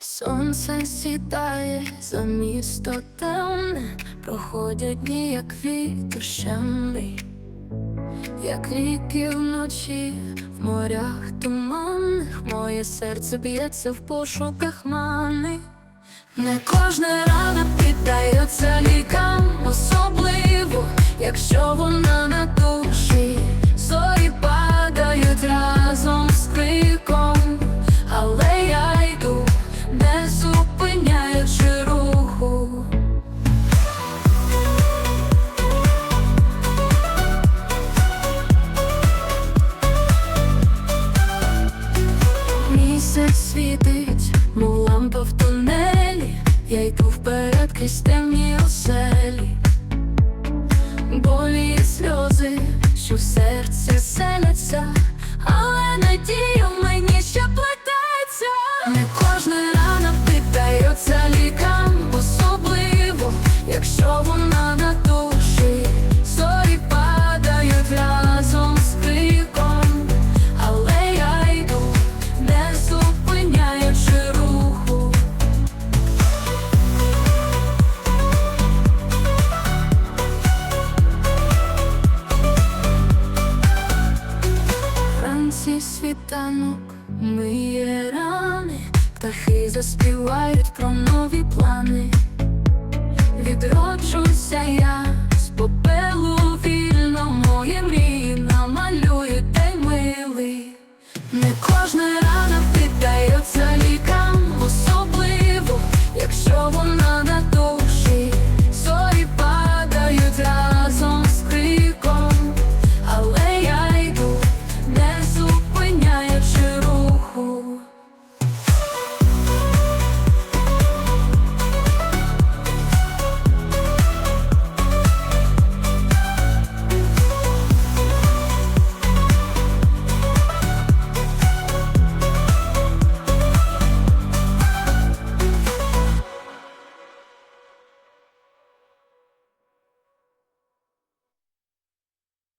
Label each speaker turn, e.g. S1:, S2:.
S1: Сонце сідає за місто темне, проходять дні, як вітер щемний, як ріки вночі в морях туманних, моє серце б'ється в пошуках мани. Не кожна рана піддається лікам, особливо, якщо вона на світить, мов лампа в тунелі, я йду вперед крізь темні оселі, болі і сльози, що в серці селяться, але надія Вранці світанок миє рани, птахи заспівають про нові плани. Відроджуся я